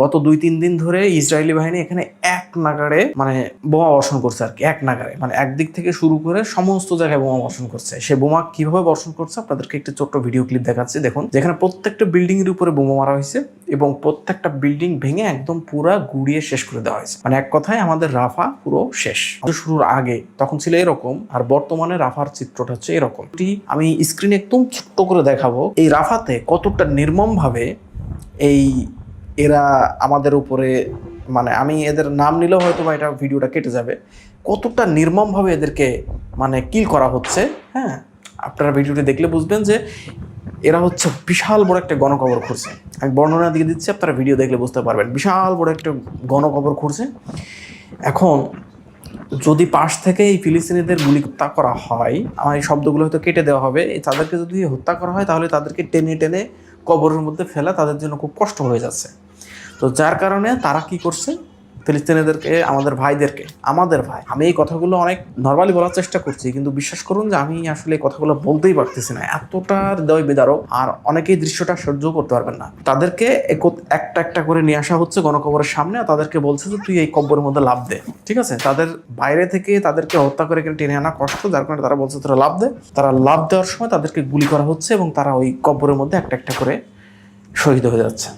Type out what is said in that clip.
গত দুই, তিন দিন ধরে ইসরায়েলি বাহিনী এখানে এক নাগারে মানে বোমা বর্ষণ করছে আর কি, এক নাগারে মানে একদিক থেকে শুরু করে সমস্ত জায়গায় বোমা বর্ষণ করছে। সে বোমা কীভাবে বর্ষণ করছে আপনাদেরকে একটা ছোট্ট ভিডিও ক্লিপ দেখাচ্ছি। দেখুন, যেখানে প্রত্যেকটা বিল্ডিং এর উপরে বোমা মারা হয়েছে এবং প্রত্যেকটা বিল্ডিং ভেঙে একদম পুরা গুড়িয়ে শেষ করে দেওয়া হয়েছে। মানে এক কথায় আমাদের রাফা পুরো শেষ। শুরুর আগে তখন ছিল এরকম, আর বর্তমানে রাফার চিত্রটা হচ্ছে এরকম। আমি স্ক্রিনে একদম ছোট্ট করে দেখাবো। এই রাফাতে কতটা নির্মম ভাবে এই এরা আমাদের উপরে মানে আমি এদের নাম নিলেও হয়তো বা এটা ভিডিওটা কেটে যাবে। কতটা নির্মমভাবে এদেরকে মানে কিল করা হচ্ছে হ্যাঁ? আপনারা ভিডিওটি দেখলে বুঝবেন যে এরা হচ্ছে বিশাল বড় একটা গণকবর খুঁড়ছে। আমি বর্ণনা দিয়ে দিচ্ছি, আপনারা ভিডিও দেখলে বুঝতে পারবেন। বিশাল বড় একটা গণকবর খুঁড়ছে। এখন যদি পাশ থেকে এই ফিলিস্তিনিদের গুলি হত্যা করা হয়, আমার এই শব্দগুলো হয়তো কেটে দেওয়া হবে। তাদেরকে যদি হত্যা করা হয়, তাহলে তাদেরকে টেনে টেনে কবরের মধ্যে ফেলা তাদের জন্য খুব কষ্ট হয়ে যাচ্ছে। তো যার কারণে তারা কি করছে? ফিলিস্তিনিদেরকে, আমাদের ভাইদেরকে, আমাদের ভাই। আমি এই কথাগুলো অনেক নর্মালি বলার চেষ্টা করছি, কিন্তু বিশ্বাস করুন যে আমি আসলে এই কথাগুলো বলতেই পারতেছি না। এতটা হৃদয় বিদারক, আর অনেকেই দৃশ্যটা সহ্য করতে পারবেন না। তাদেরকে একটা একটা করে নিয়ে আসা হচ্ছে গণকবরের সামনে তাদেরকে বলছে যে, তুই এই কব্বরের মধ্যে লাভ দে। ঠিক আছে? তাদের বাইরে থেকে তাদেরকে হত্যা করে টেনে আনা কষ্ট, যার কারণে তারা বলছে তোরা লাভ দে। তারা লাভ দেওয়ার সময় তাদেরকে গুলি করা হচ্ছে এবং তারা ওই কব্বরের মধ্যে একটা একটা করে শহীদ হয়ে যাচ্ছে।